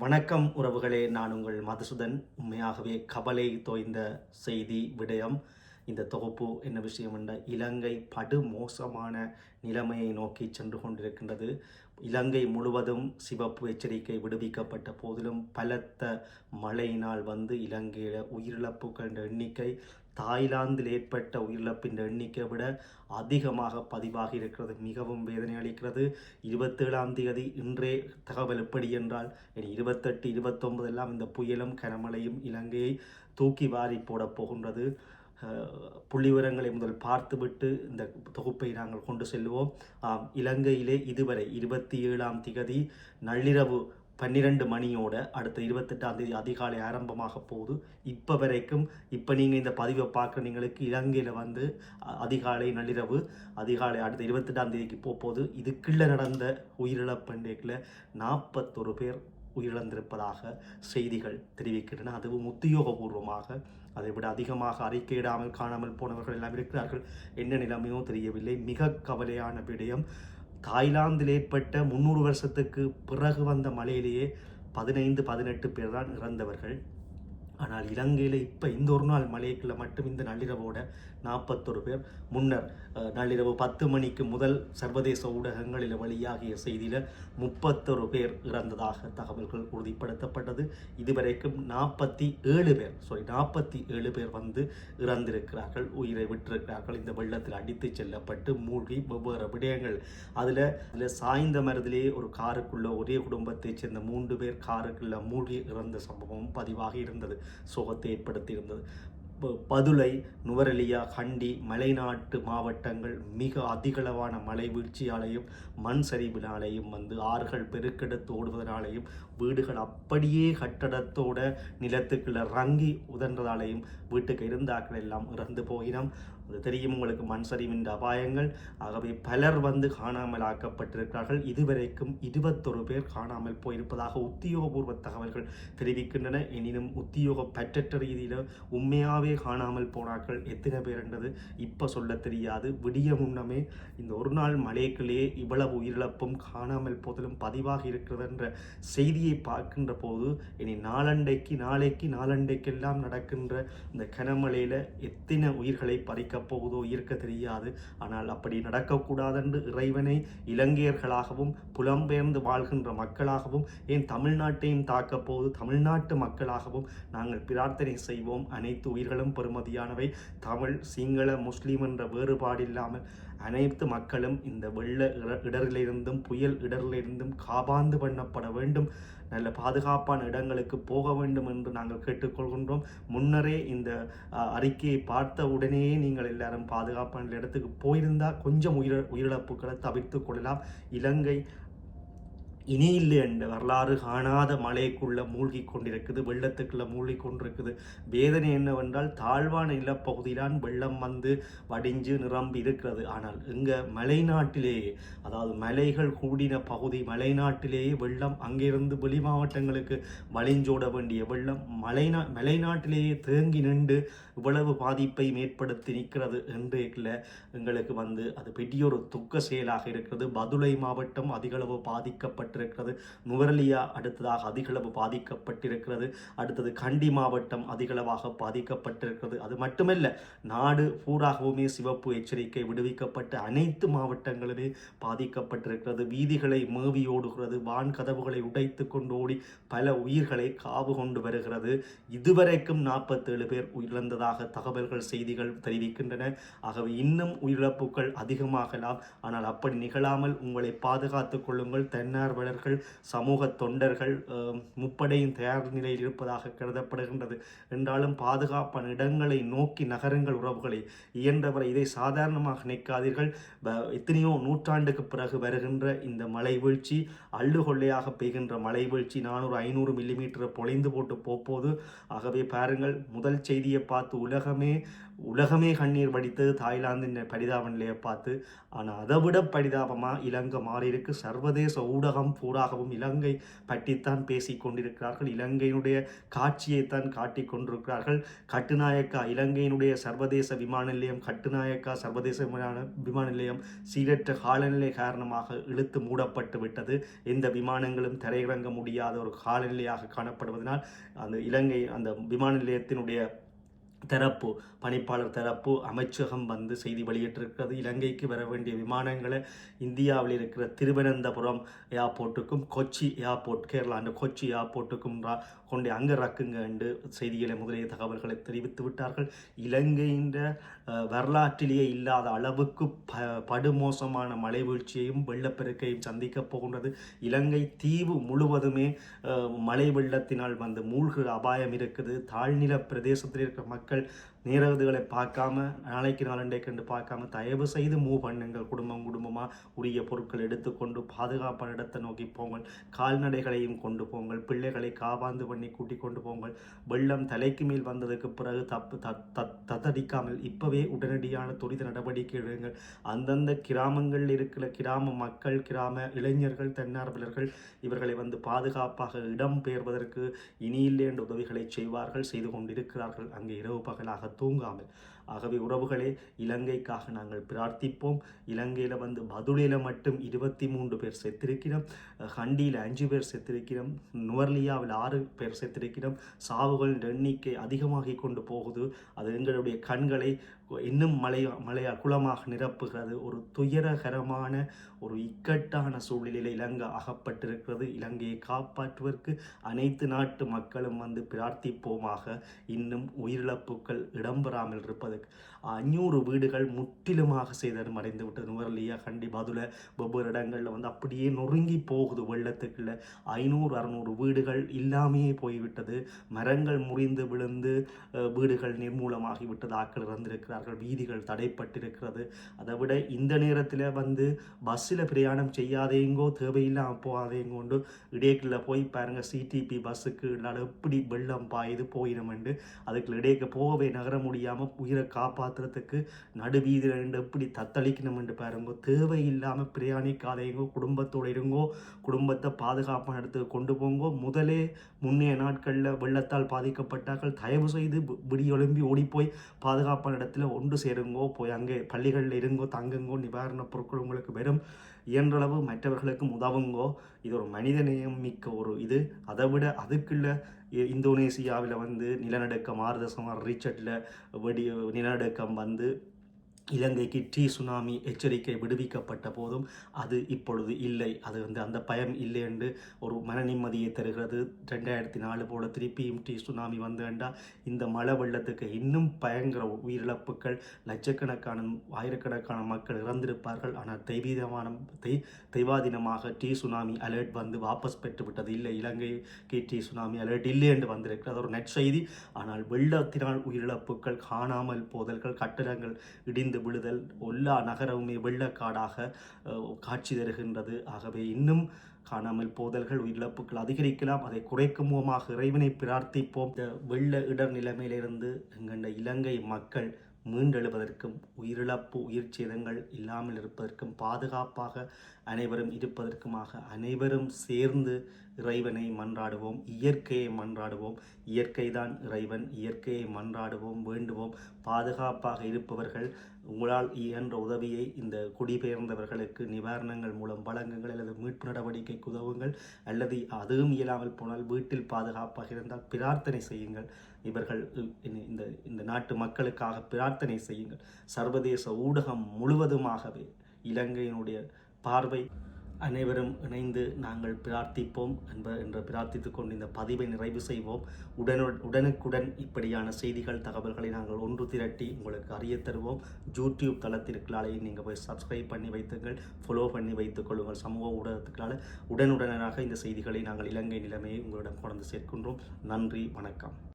வணக்கம் உறவுகளே நான் உங்கள் மதுசூதன். உண்மையாகவே கவலை தோய்ந்த செய்தி விடயம். இந்த தொகுப்பு என்ன விஷயம் என்ற இலங்கை படுமோசமான நிலைமையை நோக்கி சென்று கொண்டிருக்கின்றது. இலங்கை முழுவதும் சிவப்பு எச்சரிக்கை விடுவிக்கப்பட்ட போதிலும் பலத்த மழையினால் வந்து இலங்கையில் உயிரிழப்புகள் எண்ணிக்கை தாய்லாந்தில் ஏற்பட்ட உயிரிழப்பின் எண்ணிக்கை விட அதிகமாக பதிவாகி இருக்கிறது. மிகவும் வேதனை அளிக்கிறது. இருபத்தேழாம் தேதி இன்றே தகவல் எப்படி என்றால் இனி இருபத்தெட்டு இருபத்தொன்பது எல்லாம் இந்த புயலும் கனமழையும் இலங்கையை தூக்கி வாரி போடப் போகின்றது. புள்ளி விவரங்களை முதல் பார்த்துவிட்டு இந்த தொகுப்பை நாங்கள் கொண்டு செல்வோம். ஆம், இலங்கையிலே இதுவரை இருபத்தி ஏழாம் திகதி நள்ளிரவு பன்னிரண்டு மணியோட அடுத்த இருபத்தெட்டாம் தேதி அதிகாலை ஆரம்பமாக போகுது. இப்போ வரைக்கும் இப்போ நீங்கள் இந்த பதிவை பார்க்குறீங்களுக்கு இலங்கையில் வந்து அ- அதிகாலை நள்ளிரவு அதிகாலை அடுத்த இருபத்தெட்டாம் தேதிக்கு போக போகுது. இதுக்குள்ள நடந்த உயிரிழப்பண்டைக்கில் நாற்பத்தொரு பேர் உயிரிழந்திருப்பதாக செய்திகள் தெரிவிக்கின்றன. அதுவும் உத்தியோகபூர்வமாக. அதை விட அதிகமாக அறிக்கையிடாமல் காணாமல் போனவர்கள் எல்லாம் இருக்கிறார்கள். என்ன நிலைமையோ தெரியவில்லை. மிக கவலையான விடயம் தாய்லாந்தில் ஏற்பட்ட முந்நூறு வருஷத்துக்கு பிறகு வந்த மழையிலேயே பதினைந்து பதினெட்டு பேர் தான் இறந்தவர்கள். ஆனால் இலங்கையில் இப்போ இந்த ஒரு நாள் மலைக்குள்ளே மட்டும் இந்த நள்ளிரவோட நாற்பத்தொரு பேர். முன்னர் நள்ளிரவு பத்து மணிக்கு முதல் சர்வதேச ஊடகங்களில் வெளியாகிய செய்தியில் முப்பத்தொரு பேர் இறந்ததாக தகவல்கள் உறுதிப்படுத்தப்பட்டது. இதுவரைக்கும் நாற்பத்தி ஏழு பேர் சாரி நாற்பத்தி ஏழு பேர் வந்து இறந்திருக்கிறார்கள் உயிரை விட்டிருக்கிறார்கள். இந்த வெள்ளத்தில் அடித்து செல்லப்பட்டு மூழ்கி வெவ்வேறு விடயங்கள். அதில் அதில் சாய்ந்த மருதிலே ஒரு காருக்குள்ள ஒரே குடும்பத்தைச் சேர்ந்த மூன்று பேர் காருக்குள்ள மூழ்கி இறந்த சம்பவம் பதிவாகி இருந்தது. சோகத்தை ஏற்படுத்தி இருந்தது. பதுளை நுவரெலியா ஹண்டி மலைநாட்டு மாவட்டங்கள் மிக அதிகளவான மழை வீழ்ச்சியாலையும் மண் சரிவினாலேயும் வந்து ஆறுகள் பெருக்கெடுத்து ஓடுவதனாலேயும் வீடுகள் அப்படியே கட்டடத்தோட நிலத்துக்குள்ள ரங்கி உதன்றதாலேயும் வீட்டுக்கு இருந்தாக்கள் எல்லாம் இறந்து போயினம். அது தெரியும் உங்களுக்கு மண் சரிவின் அபாயங்கள். ஆகவே பலர் வந்து காணாமல் ஆக்கப்பட்டிருக்கிறார்கள். இதுவரைக்கும் இருபத்தொரு பேர் காணாமல் போயிருப்பதாக உத்தியோகபூர்வ தகவல்கள் தெரிவிக்கின்றன. எனினும் உத்தியோக பற்றற்ற ரீதியில் உண்மையாகவே காணாமல் போனார்கள் எத்தனை பேர் என்றது இப்போ சொல்ல தெரியாது. விடிய முன்னமே இந்த ஒரு நாள் மழைக்குள்ளே இவ்வளவு உயிரிழப்பும் காணாமல் போதிலும் பதிவாகி இருக்கிறது என்ற செய்தியை பார்க்கின்ற போது இனி நாளண்டைக்கு நாளைக்கு நாளண்டைக்கெல்லாம் நடக்கின்ற இந்த கனமழையில் எத்தனை உயிர்களை பறிக்க பறிக்கப் போகுதோ இருக்க தெரியாது. ஆனால் அப்படி நடக்கக்கூடாதென்று இறைவனை இலங்கையர்களாகவும் புலம்பெயர்ந்து வாழ்கின்ற மக்களாகவும் ஏன் தமிழ்நாட்டையும் தாக்கப் போகுது? தமிழ்நாட்டு மக்களாகவும் நாங்கள் பிரார்த்தனை செய்வோம். அனைத்து உயிர்களும் பெறுமதியானவை. தமிழ் சிங்கள முஸ்லீம் என்ற வேறுபாடு இல்லாமல் அனைத்து மக்களும் இந்த வெள்ள இட- இடரிலிருந்தும் புயல் இடரிலிருந்தும் காபாந்து பண்ணப்பட வேண்டும். நல்ல பாதுகாப்பான இடங்களுக்கு போக வேண்டும் என்று நாங்கள் கேட்டுக்கொள்கின்றோம். முன்னரே இந்த அறிக்கையை பார்த்த உடனேயே நீங்கள் எல்லாரும் பாதுகாப்பான இடத்துக்கு போயிருந்தால் கொஞ்சம் உயிர உயிரிழப்புகளை தவிர்த்து கொள்ளலாம். இலங்கை இனி இல்லை என்ற வரலாறு காணாத மலைக்குள்ளே மூழ்கி கொண்டிருக்குது வெள்ளத்துக்குள்ளே மூழ்கி கொண்டிருக்குது. வேதனை என்னவென்றால் தாழ்வான நிலப்பகுதியிலான் வெள்ளம் வந்து வடிஞ்சு நிரம்பி இருக்கிறது. ஆனால் இங்கே மலைநாட்டிலேயே அதாவது மலைகள் கூடின பகுதி மலைநாட்டிலேயே வெள்ளம் அங்கிருந்து வெளி மாவட்டங்களுக்கு வழிஞ்சோட வேண்டிய வெள்ளம் மலைநா மலைநாட்டிலேயே தேங்கி நின்று இவ்வளவு பாதிப்பை ஏற்படுத்தி நிற்கிறது. என்றேக்கில் எங்களுக்கு வந்து அது பெரிய ஒரு துக்க செயலாக இருக்கிறது. பதுளை மாவட்டம் அதிகளவு பாதிக்கப்பட்டு பாதிக்கப்பட்டிருக்கிறது நுவரலியா அடுத்ததாக அதிகளவு பாதிக்கப்பட்டிருக்கிறது. அடுத்தது கண்டி மாவட்டம் அதிகளவாக பாதிக்கப்பட்டிருக்கிறது. அது மட்டுமல்ல நாடு பூராகவுமே சிவப்பு எச்சரிக்கை விடுவிக்கப்பட்ட அனைத்து மாவட்டங்களுமே பாதிக்கப்பட்டிருக்கிறது. வீதிகளை மேவி ஓடுகிறது. வான் கதவுகளை உடைத்து கொண்டு ஓடி பல உயிர்களை காவு கொண்டு வருகிறது. இதுவரைக்கும் நாற்பத்தேழு பேர் உயிரிழந்ததாக தகவல்கள் செய்திகள் தெரிவிக்கின்றன. ஆகவே இன்னும் உயிரிழப்புகள் அதிகமாகலாம். ஆனால் அப்படி நிகழாமல் உங்களை பாதுகாத்துக் கொள்ளுங்கள். தன்னார்வலர்கள் சமூக தொண்டர்கள் முப்படையின் தயார் நிலையில் இருப்பதாக கருதப்படுகின்றது. என்றாலும் பாதுகாப்பான இடங்களை நோக்கி நகருங்கள் உறவுகளை. இயன்றவரை இதை சாதாரணமாக நினைக்காதீர்கள். எத்தனையோ நூற்றாண்டுக்கு பிறகு வருகின்ற இந்த மழை வீழ்ச்சி அள்ளுகொள்ளையாக பெய்கின்ற மழை வீழ்ச்சி நானூறு ஐநூறு மில்லிமீட்டர் பொழிந்து போட்டு போப்போது ஆகவே பாருங்கள் முதல் செய்தியை பார்த்து உலகமே உலகமே கண்ணீர் வடித்தது தாய்லாந்தின் பரிதாப நிலையை பார்த்து ஆனால் அதை விட பரிதாபமாக இலங்கை மாறியிருக்கு. சர்வதேச ஊடகம் பூராகவும் இலங்கை பற்றித்தான் பேசி கொண்டிருக்கிறார்கள். இலங்கையினுடைய காட்சியைத்தான் காட்டி கொண்டிருக்கிறார்கள். கட்டுநாயக்கா இலங்கையினுடைய சர்வதேச விமான நிலையம் கட்டுநாயக்கா சர்வதேச விமான விமான நிலையம் சீரற்ற காலநிலை காரணமாக இழுத்து மூடப்பட்டு விட்டது. எந்த விமானங்களும் தரையிறங்க முடியாத ஒரு காலநிலையாக காணப்படுவதனால் அந்த இலங்கை அந்த விமான நிலையத்தினுடைய தரப்பு பணிப்பாளர் தரப்பு அமைச்சகம் வந்து செய்தி வெளியிட்டிருக்கிறது. இலங்கைக்கு வர வேண்டிய விமானங்களை இந்தியாவில் இருக்கிற திருவனந்தபுரம் ஏர்போர்ட்டுக்கும் கொச்சி ஏர்போர்ட் கேரளா அந்த கொச்சி ஏர்போர்ட்டுக்கும் கொண்டு அங்கே ரக்குங்க என்று செய்திகளை முதலிய தகவல்களை தெரிவித்து விட்டார்கள். இலங்கையின் வரலாற்றிலேயே இல்லாத அளவுக்கு ப படுமோசமான மழை வீழ்ச்சியையும் வெள்ளப்பெருக்கையும் சந்திக்கப் போகின்றது. இலங்கை தீவு முழுவதுமே மழை வெள்ளத்தினால் வந்து மூழ்கிற அபாயம் இருக்குது. தாழ்நில பிரதேசத்தில் இருக்கிற மக்கள் மக்கள் நேரவதுகளை பார்க்காம நாளைக்கு நாளண்டை கண்டு பார்க்காம தயவு செய்து மூவ் பண்ணுங்கள். குடும்பம் குடும்பமாக உரிய பொருட்கள் எடுத்துக்கொண்டு பாதுகாப்பான இடத்தை நோக்கி போங்கள். கால்நடைகளையும் கொண்டு போங்கள். பிள்ளைகளை காபாந்து பண்ணி கூட்டி கொண்டு போங்கள். வெள்ளம் தலைக்கு மேல் வந்ததுக்கு பிறகு தப்பு தத்தடிக்காமல் இப்போவே உடனடியான துரித நடவடிக்கை எடுங்கள். அந்தந்த கிராமங்களில் இருக்கிற கிராம மக்கள் கிராம இளைஞர்கள் தன்னார்வலர்கள் இவர்களை வந்து பாதுகாப்பாக இடம் பெயர்வதற்கு இனியில்லை என்ற உதவிகளை செய்வார்கள் செய்து கொண்டிருக்கிறார்கள். அங்கே இரவு பகலாக தூங்காமல் ஆகவே உறவுகளே இலங்கைக்காக நாங்கள் பிரார்த்திப்போம். இலங்கையில் வந்து பதுளையில் மட்டும் இருபத்தி மூன்று பேர் செத்திருக்கிறோம். ஹண்டியில் அஞ்சு பேர் செத்திருக்கிறோம். நுவர்லியாவில் ஆறு பேர் செத்திருக்கிறோம். சாவுகளின் எண்ணிக்கை அதிகமாகி கொண்டு போகுது. அது எங்களுடைய கண்களை இன்னும் மலையா மலையா குளமாக நிரப்புகிறது. ஒரு துயரகரமான ஒரு இக்கட்டான சூழ்நிலையில் இலங்கை அகப்பட்டிருக்கிறது. இலங்கையை காப்பாற்றுவதற்கு அனைத்து நாட்டு மக்களும் வந்து பிரார்த்திப்போமாக. இன்னும் உயிரிழப்புகள் இடம்பெறாமல் இருப்பது அஞ்சூறு வீடுகள் முற்றிலுமாக செய்தது மறைந்து விட்டது. நுவரலியா கண்டி பதுல ஒவ்வொரு இடங்களில் வந்து அப்படியே நொறுங்கி போகுது வெள்ளத்துக்குள்ள. ஐநூறு அறநூறு வீடுகள் இல்லாமையே போய்விட்டது. மரங்கள் முறிந்து விழுந்து வீடுகள் நிர்மூலமாகி விட்டது. ஆக்கள் இறந்திருக்கிறார்கள். வீதிகள் தடைப்பட்டிருக்கிறது. அதை விட இந்த நேரத்தில் வந்து பஸ்ஸில் பிரயாணம் செய்யாதேங்கோ தேவையில்லாமல் போகாதேங்கோண்டு இடையக்கில் போய் பாருங்கள் சிடிபி பஸ்ஸுக்கு எப்படி வெள்ளம் பாயுது போயினமெண்டு அதுக்கு இடையக்க போகவே நகர முடியாமல் உயிரை காப்பாற்றுறதுக்கு நடுவீதியில் ரெண்டு எப்படி தத்தளிக்கணும் என்று பாருங்க தேவையில்லாமல் பிரயாணிக்காதையங்கோ குடும்பத்தோடு இருங்கோ குடும்பத்தை பாதுகாப்பான இடத்துக்கு கொண்டு போங்கோ. முதலே முன்னைய நாட்களில் வெள்ளத்தால் பாதிக்கப்பட்டார்கள். தயவு செய்து விடி எழும்பி ஓடிப்போய் பாதுகாப்பான இடத்துல ஒன்று சேருங்கோ. போய் அங்கே பள்ளிகளில் இருங்கோ தங்குங்கோ. நிவாரணப் பொருட்கள் உங்களுக்கு வெறும் இயன்றளவு மற்றவர்களுக்கும் உதவுங்கோ. இது ஒரு மனிதநேயம் மிக்க ஒரு இது. அதை விட அதுக்குள்ள இந்தோனேசியாவில் வந்து நிலநடுக்கம் ஆறு தசம் ரிச்சர்டில் வெடி நிலநடுக்கம் வந்து இலங்கைக்கு டி சுனாமி எச்சரிக்கை விடுவிக்கப்பட்ட போதும் அது இப்பொழுது இல்லை. அது வந்து அந்த பயம் இல்லை என்று ஒரு மன நிம்மதியை தருகிறது. ரெண்டாயிரத்தி நாலு போல திருப்பியும் டி சுனாமி வந்து இந்த மழை வெள்ளத்துக்கு இன்னும் பயங்கர உயிரிழப்புகள் லட்சக்கணக்கான ஆயிரக்கணக்கான மக்கள் இறந்திருப்பார்கள். ஆனால் தெய்வீதமான தெய் தெய்வாதீனமாக டி சுனாமி அலர்ட் வந்து வாபஸ் பெற்றுவிட்டது இல்லை. இலங்கைக்கு டி சுனாமி அலர்ட் இல்லை என்று வந்திருக்கிறது. ஒரு நெற்செய்தி ஆனால் வெள்ளத்தினால் உயிரிழப்புகள் காணாமல் போதல்கள் கட்டடங்கள் இடிந்து இருந்து விழுதல் எல்லா நகரமுமே வெள்ளக்காடாக காட்சி தருகின்றது. ஆகவே இன்னும் காணாமல் போதல்கள் உயிரிழப்புகள் அதிகரிக்கலாம். அதை குறைக்கும் மூலமாக இறைவனை பிரார்த்திப்போம். இந்த வெள்ள இடர் நிலைமையிலிருந்து எங்கண்ட இலங்கை மக்கள் மீண்டெழுவதற்கும் உயிரிழப்பு உயிர் சேதங்கள் இல்லாமல் இருப்பதற்கும் பாதுகாப்பாக அனைவரும் இருப்பதற்குமாக அனைவரும் சேர்ந்து இறைவனை மன்றாடுவோம். இயற்கையை மன்றாடுவோம். இயற்கைதான் இறைவன். இயற்கையை மன்றாடுவோம் வேண்டுவோம். பாதுகாப்பாக இருப்பவர்கள் உங்களால் இயன்ற உதவியை இந்த குடிபெயர்ந்தவர்களுக்கு நிவாரணங்கள் மூலம் வழங்குங்கள் அல்லது மீட்பு நடவடிக்கைக்கு உதவுங்கள் அல்லது அதுவும் இயலாமல் போனால் வீட்டில் பாதுகாப்பாக இருந்தால் பிரார்த்தனை செய்யுங்கள். இவர்கள் இந்த இந்த நாட்டு மக்களுக்காக பிரார்த்தனை செய்யுங்கள். சர்வதேச ஊடகம் முழுவதுமாகவே இலங்கையினுடைய பார்வை அனைவரும் இணைந்து நாங்கள் பிரார்த்திப்போம் என்ப என்று பிரார்த்தித்துக் கொண்டு இந்த பதிவை நிறைவு செய்வோம். உடனு உடனுக்குடன் இப்படியான செய்திகள் தகவல்களை நாங்கள் ஒன்று திரட்டி உங்களுக்கு அறிய தருவோம். யூடியூப் தளத்திற்களாலேயும் நீங்கள் போய் சப்ஸ்கிரைப் பண்ணி வைத்துங்கள் ஃபாலோ பண்ணி வைத்துக் கொள்ளுங்கள். சமூக ஊடகத்துக்களால் உடனுடனாக இந்த செய்திகளை நாங்கள் இலங்கை நிலைமையை உங்களிடம் கொண்டு சேர்க்கின்றோம். நன்றி வணக்கம்.